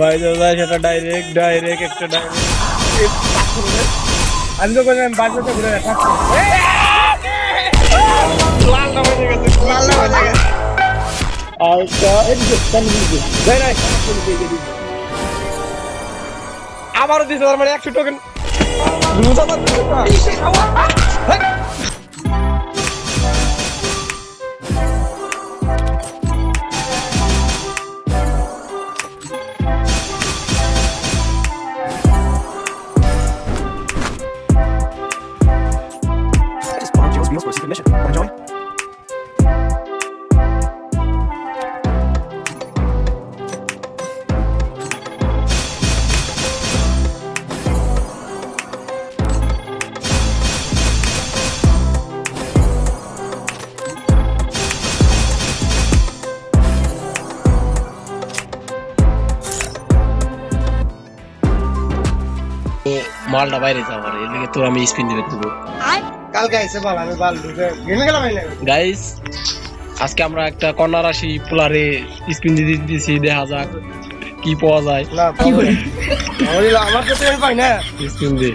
ভাই দাদা সেটা ডাইরেক্ট ডাইরেক্ট একটা ডাইরেক্ট আমি তো বাজাতে ঘুরে আবারও দিছে তার মানে একশো টোকেন মালটা বাইরে যাওয়ার এর লিগে তো আমি স্পিন দিবে দেবো কালকে আইসে বল আমি বাল ঢুকে গেমে গেলাম এই গাইস আজকে আমরা একটা কর্নার আসি পোলারে স্পিন দিয়ে দিয়েছি দেখা যাক কি পাওয়া যায়। না কি করে আমার আমার তো আমি পাই না। স্পিন দিয়ে।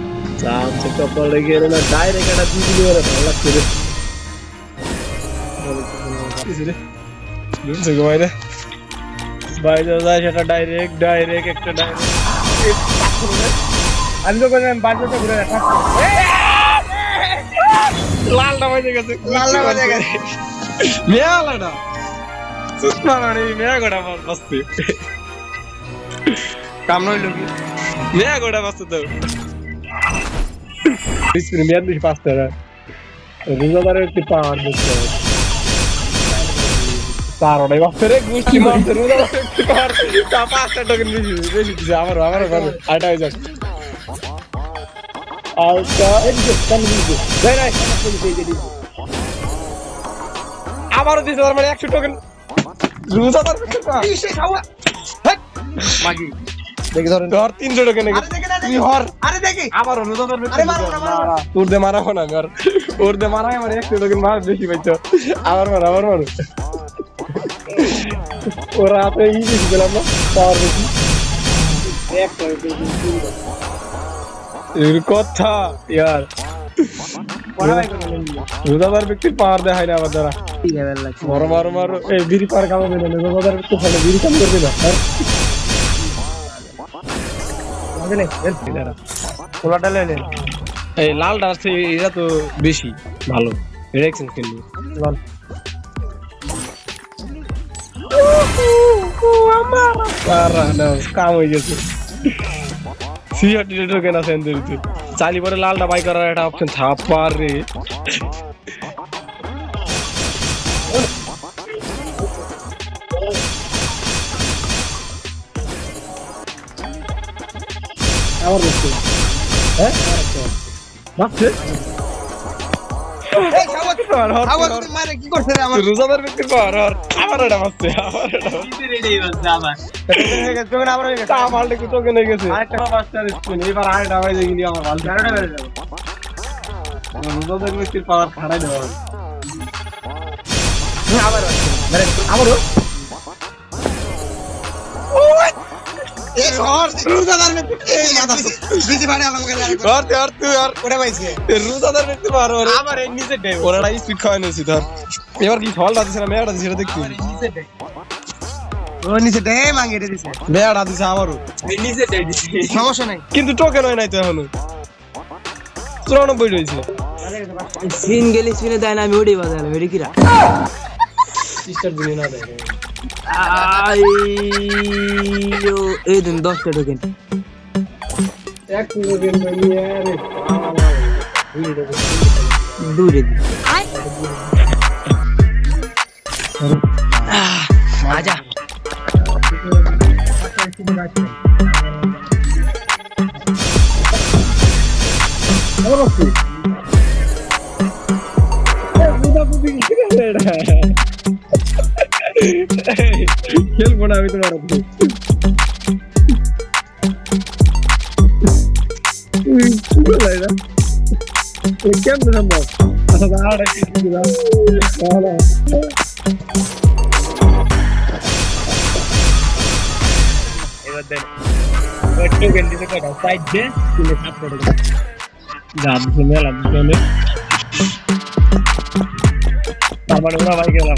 লাগছে রে কিছু রে। বুঝছ গো ভাইরা ভাই দাদা সেটা ডাইরেক্ট ডাইরেক্ট একটা ডাইরেক্ট আমি তো বললাম বাজাতে ঘুরে লালটা হয়ে গেছে। লালটা হয়ে গেছে। মেয়ালাটা সুস্মা মানে মেয়া গোটা বসতে কাম নইল কি? মেয়া গোটা বসতে তো। বিস্কুট মেয়াদ দিস পাঁচ টাকা রোজাদারের একটি পাওয়ার দিচ্ছে তার ওটাই বাচ্চা রে গুষ্টি মারছে রোজাদারের একটি পাওয়ার তা পাঁচটা টোকেন বেশি বেশি দিছে আমারও আমারও ভালো আটা হয়ে যাক আরেকটা যাই নাই আবারও দিছে তার মানে একশো টোকেন রোজাদার মাগি দেখি ধরেন ধর তিনশো টোকেন তুই হর। আরে দেখি। আবার রোজাদার আরে মারো না, মারো না। তোর দে মারা না আমি আর ওর দে মারা আমার একশো টোকেন মার বেশি পাইছো আবার মার আবার মারো। ওরা হাতে ই বেশি পেলাম না পাওয়ার বেশি। এর কথা ইয়ার। রোজাদার ব্যক্তির পাওয়ার দেখায় না আমার দ্বারা মারো মারো মারো। এই বিড়ি পার কামাবে না রোজাদার ব্যক্তি বিড়ি কাম করবে না। খোলাটা এই লালটা আছে এটা তো বেশি ভালো। কাম হয়ে গেছে। সিআরটি এনদেরিতে চালি পরে লালটা বাই করার একটা অপশন থাপার রে। দেওয়া হবে। আবার মানে আবারও? এবার কি ফলটা দিছে না মেয়াটা দিছে। দিছে। সমস্যা নাই। কিন্তু টোকেন হয় নাই তো এখনও। চুরানব্বই রয়েছে সিন গেলে সিনে দেয় না আমি ওটাই বাজালাম এটা কিরা? সিস্টার না দেয়। আইয়ো, এই দিন দশটা টোকেন এক সেকেন্ড নিয়ে রে দূরে দি আজা খেলব না আমি তোমার কেমনে সম্ভব? আর একটা কি দিলাম? আলা। এবার দেন। ওই token দিতে কয়টা? Side দিয়ে, তিনে সাত করে দেন। যা, দুশো মেলা, দুশো নে। ওরা ভাই গেলাম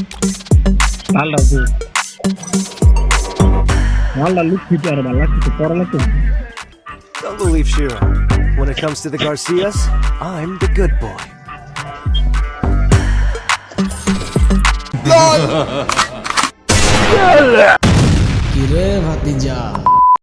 লালটা তো লালটা লুক ফিটে আর ভালো লাগছে পড়া লাগছে Don't believe Shira. When it comes to the Garcias, I'm the good boy. কিরে ভাতিজা